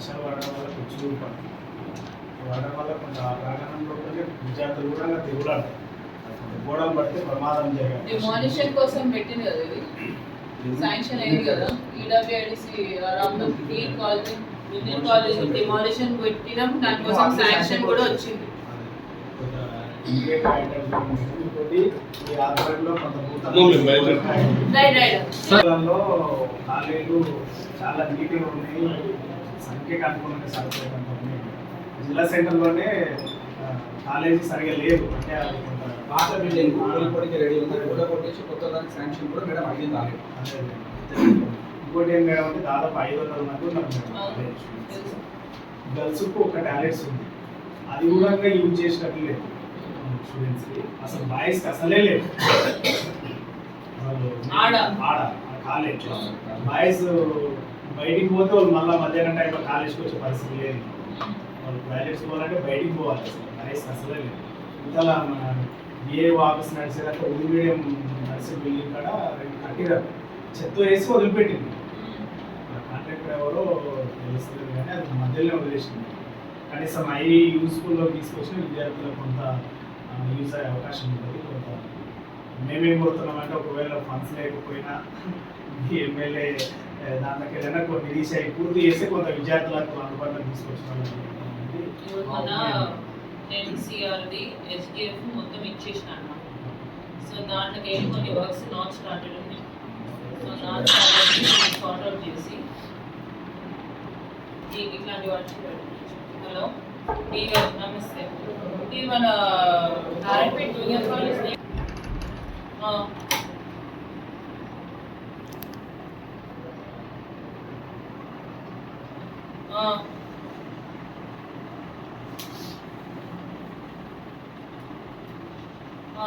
వర్షాలు పడడం వల్ల పిచ్చులు పడుతుంది పడడం వల్ల కొంత ఆ ప్రాంగణంలో ఉంటే విద్యార్థులు కూడా తిరుగులాడతారు. గోడలు పడితే ప్రమాదం జరగాలి. కోసం పెట్టింది కదా ఇది? శాంక్షన్ అయింది కదా? E EWIDC around dean college Indian college demolition పెట్టినాం దానికోసం శాంక్షన్ కూడా వచ్చింది. కాలేజీలు చాలా నీట్గా ఉన్నాయి. సంఖ్యకు జిల్లా సెంటర్లోనే కాలేజీ సరిగా లేదు. అంటే పాత బిల్డింగ్ రెడీ ఉంది. కూడా కొట్టేసి కొత్త దానికి శాంక్షన్ కూడా మేడం అడిగింది అదే ఇంకోటి ఏం మేడం అంటే దాదాపు ఐదు వందల మంది ఉన్నారు గర్ల్స్కు ఒక టాలెంట్స్ ఉంది. అది కూడా యూజ్ చేసినట్లు లేదు. స్టూడెంట్స్కి అసలు బాయ్స్కి అసలే లేదు. అసలు ఆడ. ఆడ కాలేజ్ బాయ్స్ బయటికి పోతే వాళ్ళు మళ్ళీ మధ్యాహ్నం టైంలో కాలేజ్కి వచ్చే పరిస్థితి లేదు. వాళ్ళు టాయిలెట్స్ పోవాలంటే బయటికి పోవాలి అసలు. బాయ్స్ అసలే లేదు. ఇంతలా మన ఏ ఆఫీస్ నడిచేదాకా ఉది మీడియం నడిచే బిల్డింగ్ కాడ రెండు కట్టిరారు. చెత్త వేసి వదిలిపెట్టింది. కాంట్రాక్టర్ ఎవరో తెలుస్తుంది కానీ అది మధ్యలో వదిలేసింది. కనీసం అవి యూస్ఫుల్లో తీసుకొచ్చిన విద్యార్థులకు కొంత యూజ్ అయ్యే అవకాశం ఉంటుంది కొంత. మేమేం కోరుతున్నామంటే ఒకవేళ ఫండ్స్ లేకపోయినా ఎమ్మెల్యే దాంట్లోకి ఏదైనా కొన్ని రిలీజ్ అయ్యి పూర్తి చేసి కొంత విద్యార్థులకు అందుబాటులో తీసుకొచ్చిన ఎన్సీఆర్ది ఎస్డిఎఫ్ మొత్తం ఇచ్చేసిన సో దాంట్లోకి వెళ్ళి కొన్ని వర్క్స్ నాట్ స్టార్టెడ్ ఉన్నాయి. సో దాంట్లో సార్ట్ అవుట్ చేసి ఇట్లాంటి వాటి హలో? నమస్తే. ఇది మన నారాయణపేట జూనియర్ కాలేజ్ ఆ